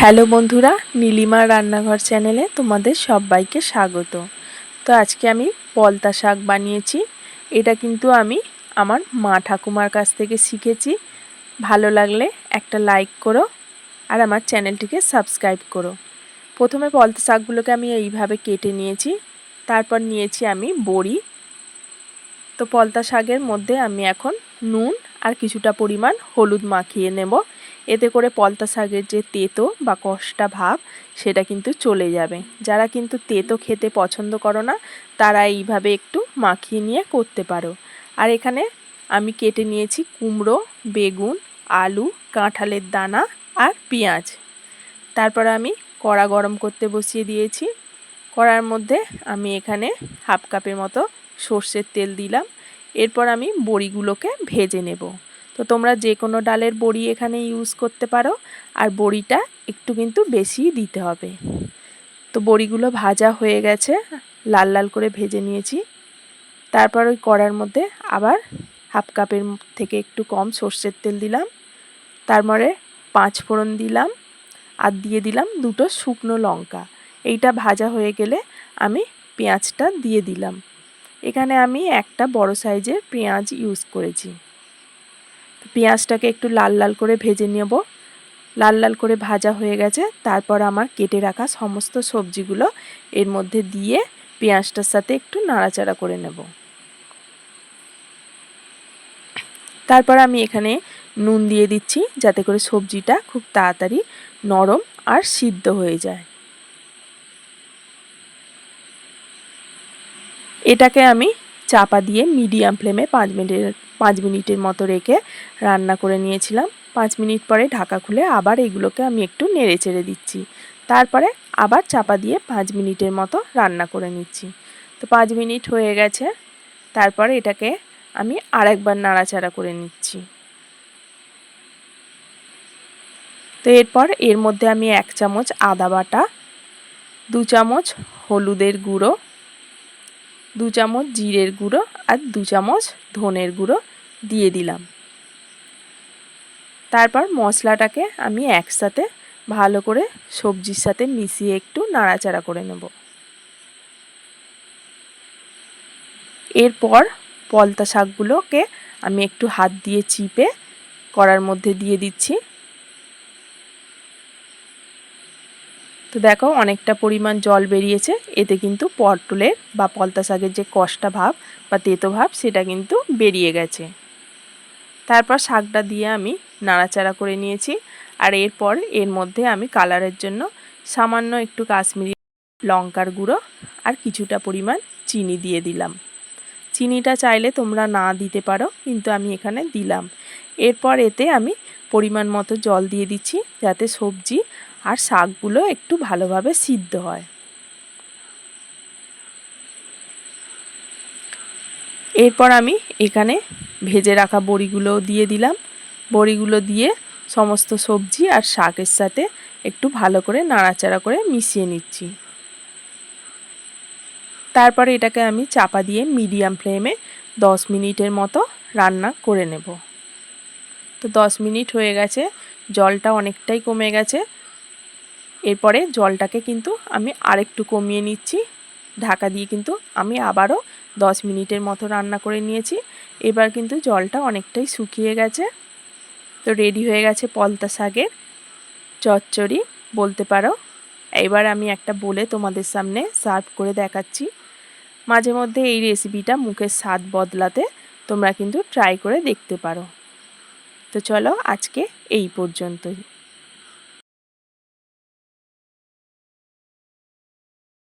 Hello বন্ধুরা, নীলিমা রান্নাঘর চ্যানেলে তোমাদের সবাইকে স্বাগত। তো আজকে আমি পলতা শাক বানিয়েছি। এটা কিন্তু আমি আমার মা ঠাকুমার কাছ থেকে শিখেছি। ভালো লাগলে একটা লাইক করো আর আমার চ্যানেলটিকে সাবস্ক্রাইব করো। প্রথমে পলতা শাকগুলোকে আমি এইভাবে কেটে নিয়েছি। তারপর নিয়েছি আমি বড়ি। তো পলতা শাকের মধ্যে আমি এখন নুন আর কিছুটা পরিমাণ হলুদ মাখিয়ে নেব। এতে করে পলতা শাকের যে তেতো বা কষ্টা ভাব, সেটা কিন্তু চলে যাবে। যারা কিন্তু তেতো খেতে পছন্দ করো না, তারা এইভাবে একটু মাখিয়ে নিয়ে করতে পারো। আর এখানে আমি কেটে নিয়েছি কুমড়ো, বেগুন, আলু, কাঁঠালের দানা আর পেঁয়াজ। তারপর আমি কড়া গরম করতে বসিয়ে দিয়েছি। কড়ার মধ্যে আমি এখানে হাফ কাপের মতো সর্ষের তেল দিলাম। এরপর আমি বড়িগুলোকে ভেজে নেব। তো তোমরা যে কোনো ডালের বড়ি এখানে ইউজ করতে পারো, আর বড়িটা একটু কিন্তু বেশি দিতে হবে। তো বড়িগুলো ভাজা হয়ে গেছে, লাল লাল করে ভেজে নিয়েছি। তারপর ওই কড়ার মধ্যে আবার হাফ কাপের থেকে একটু কম সর্ষের তেল দিলাম। তারপরে পাঁচ ফোড়ন দিলাম, আর দিয়ে দিলাম দুটো শুকনো লঙ্কা। এইটা ভাজা হয়ে গেলে আমি পেঁয়াজটা দিয়ে দিলাম। এখানে আমি একটা বড় সাইজের পেঁয়াজ ইউজ করেছি। পেঁয়াজটাকে একটু লাল লাল করে ভেজে নেব। লাল লাল করে ভাজা হয়ে গেছে। তারপর আমার কেটে রাখা সমস্ত সবজিগুলো এর মধ্যে দিয়ে পেঁয়াজটার সাথে একটু নাড়াচাড়া করে নেব। তারপর আমি এখানে নুন দিয়ে দিচ্ছি যাতে করে সবজিটা খুব তাড়াতাড়ি নরম আর সিদ্ধ হয়ে যায়। এটাকে আমি চাপা দিয়ে মিডিয়াম ফ্লেমে পাঁচ মিনিটের পাঁচ মিনিটের মতো রেখে রান্না করে নিয়েছিলাম। পাঁচ মিনিট পরে ঢাকা খুলে আবার এগুলোকে আমি একটু নেড়ে চেড়ে দিচ্ছি। তারপরে আবার চাপা দিয়ে পাঁচ মিনিটের মতো রান্না করে নিচ্ছি। তো পাঁচ মিনিট হয়ে গেছে। তারপরে এটাকে আমি আরেকবার নাড়াচাড়া করে নিচ্ছি। তো এরপর এর মধ্যে আমি এক চামচ আদা বাটা, দু চামচ হলুদের গুঁড়ো দু চামচ জিরের গুঁড়ো আর দু চামচ ধনের গুঁড়ো দিয়ে দিলাম। তারপর মশলাটাকে আমি একসাথে ভালো করে সবজির সাথে মিশিয়ে একটু নাড়াচাড়া করে নেব। এরপর পলতা শাকগুলোকে আমি একটু হাত দিয়ে চিপে করার মধ্যে দিয়ে দিচ্ছি। তো দেখো, অনেকটা পরিমাণ জল বেরিয়েছে। এতে কিন্তু পটলের বা পলতা শাকের যে কষ্টা ভাব বা তেতো ভাব, সেটা কিন্তু বেরিয়ে গেছে। তারপর শাকটা দিয়ে আমি নাড়াচাড়া করে নিয়েছি। আর এরপর এর মধ্যে আমি কালারের জন্য সামান্য একটু কাশ্মীরি লঙ্কার গুঁড়ো আর কিছুটা পরিমাণ চিনি দিয়ে দিলাম। চিনিটা চাইলে তোমরা না দিতে পারো, কিন্তু আমি এখানে দিলাম। এরপর এতে আমি পরিমাণ মতো জল দিয়ে দিচ্ছি, যাতে সবজি আর শাকগুলো একটু ভালোভাবে সিদ্ধ হয়। এরপর আমি এখানে ভেজে রাখা বড়িগুলো দিয়ে দিলাম। বড়িগুলো দিয়ে সমস্ত সবজি আর শাকের সাথে একটু ভালো করে নাড়াচাড়া করে মিশিয়ে নিচ্ছি। তারপরে এটাকে আমি চাপা দিয়ে মিডিয়াম ফ্লেমে দশ মিনিটের মতো রান্না করে নেব। তো দশ মিনিট হয়ে গেছে, জলটা অনেকটাই কমে গেছে। এরপরে জলটাকে কিন্তু আমি আরেকটু কমিয়ে নিচ্ছি। ঢাকা দিয়ে কিন্তু আমি আবারও দশ মিনিটের মতো রান্না করে নিয়েছি। এবার কিন্তু জলটা অনেকটাই শুকিয়ে গেছে। তো রেডি হয়ে গেছে পলতা শাকের চচ্চড়ি, বলতে পারো। এবার আমি একটা বলে তোমাদের সামনে সার্ভ করে দেখাচ্ছি। মাঝে মধ্যে এই রেসিপিটা মুখের স্বাদ বদলাতে তোমরা কিন্তু ট্রাই করে দেখতে পারো। তো চলো আজকে এই পর্যন্তই।